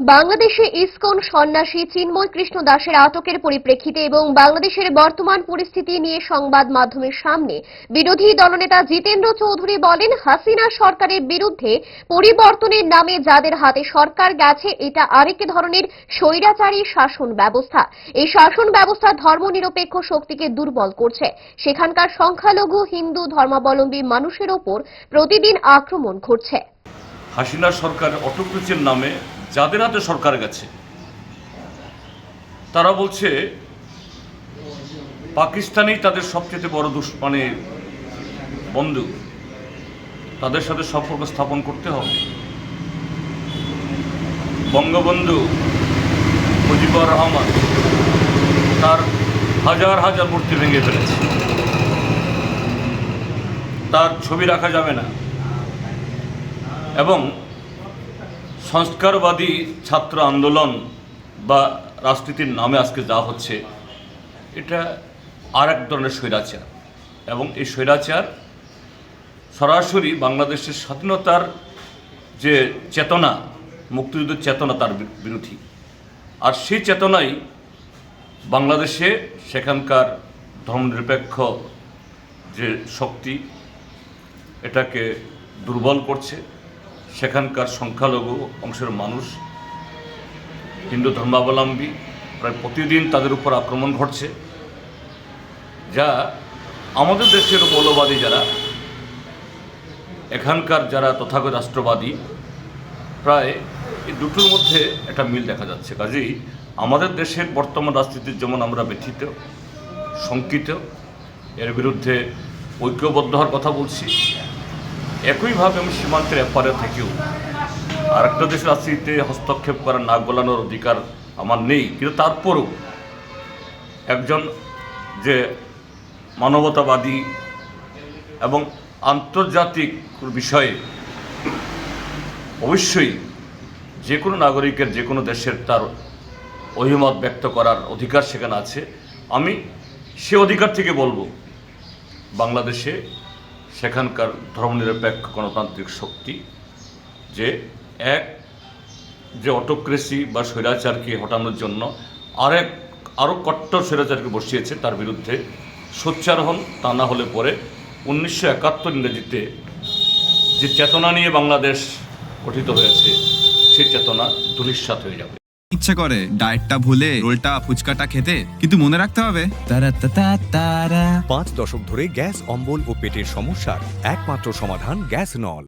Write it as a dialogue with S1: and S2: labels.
S1: বাংলাদেশে ইসকন সন্ন্যাসী চিন্ময় কৃষ্ণ দাসের আটকের পরিপ্রেক্ষিতে এবং বাংলাদেশের বর্তমান পরিস্থিতি নিয়ে সংবাদ মাধ্যমের সামনে বিরোধী দলনেতা জিতেন্দ্র চৌধুরী বলেন, হাসিনা সরকারের বিরুদ্ধে পরিবর্তনের নামে যাদের হাতে সরকার গেছে, এটা আরেক ধরনের স্বৈরাচারী শাসন ব্যবস্থা। এই শাসন ব্যবস্থা ধর্মনিরপেক্ষ শক্তিকে দুর্বল করছে। সেখানকার সংখ্যালঘু, হিন্দু, ধর্মাবলম্বী মানুষের ওপর প্রতিদিন আক্রমণ ঘটছে।
S2: হাসিনা সরকার অটোক্রেসির নামে যাদের হাতে সরকার গেছে, তারা বলছে, পাকিস্তানেই তাদের সবচেয়ে বড় দুষ মানে বন্ধু। তাদের সাথে সম্পর্ক স্থাপন করতে হবে। বঙ্গবন্ধু মুজিবুর রহমান তার হাজার হাজার মূর্তি ভেঙে ফেলেছে। তার ছবি রাখা যাবে না। এবং সংস্কারবাদী ছাত্র আন্দোলন বা রাজনীতির নামে আজকে যা হচ্ছে, এটা আর এক ধরনের স্বৈরাচার। এবং এই স্বৈরাচার সরাসরি বাংলাদেশের স্বাধীনতার যে চেতনা, মুক্তিযুদ্ধের চেতনা তার বিরোধী আর সেই চেতনাই বাংলাদেশে সেখানকার ধর্মনিরপেক্ষ যে শক্তি, এটাকে দুর্বল করছে। সেখানকার সংখ্যালঘু অংশের মানুষ, হিন্দু ধর্মাবলম্বী, প্রায় প্রতিদিন তাদের উপর আক্রমণ ঘটছে। যা আমাদের দেশের মৌলবাদী যারা, এখানকার যারা তথাগত রাষ্ট্রবাদী, প্রায় এই দুটোর মধ্যে একটা মিল দেখা যাচ্ছে। কাজেই আমাদের দেশের বর্তমান রাজনীতির যেমন আমরা ব্যথিত, শঙ্কিত, এর বিরুদ্ধে ঐক্যবদ্ধ হওয়ার কথা বলছি একইভাবে আমি সীমান্তের এপারে থেকেও। আর একটা দেশের রাজনীতিতে হস্তক্ষেপ করা নাক গোলানোর অধিকার আমার নেই। কিন্তু তারপরও একজন যে মানবতাবাদী এবং আন্তর্জাতিক বিষয়ে অবশ্যই যে কোনো নাগরিকের, যে কোনো দেশের তার অভিমত ব্যক্ত করার অধিকার সেখানে আছে। আমি সে অধিকার থেকে বলব, বাংলাদেশে সেখানকার ধর্মনিরপেক্ষ গণতান্ত্রিক শক্তি যে এক, যে অটোক্রেসি বা স্বৈরাচারকে হটানোর জন্য আরেক, আরও কট্টর স্বৈরাচারকে বসিয়েছে তার বিরুদ্ধে সোচ্চার হন, তা না হলে পরে উনিশশো একাত্তর ইংরেজিতে যে চেতনা নিয়ে বাংলাদেশ গঠিত হয়েছে, সেই চেতনা ধূলিসাৎ হয়ে যাবে।
S3: ইচ্ছে করে। ডায়েটটা ভুলে রোলটা ফুচকাটা খেতে কিন্তু মনে রাখতে হবে। তারা তারা তারা
S4: পাঁচ দশক ধরে গ্যাস অম্বল ও পেটের সমস্যার একমাত্র সমাধান গ্যাস নল।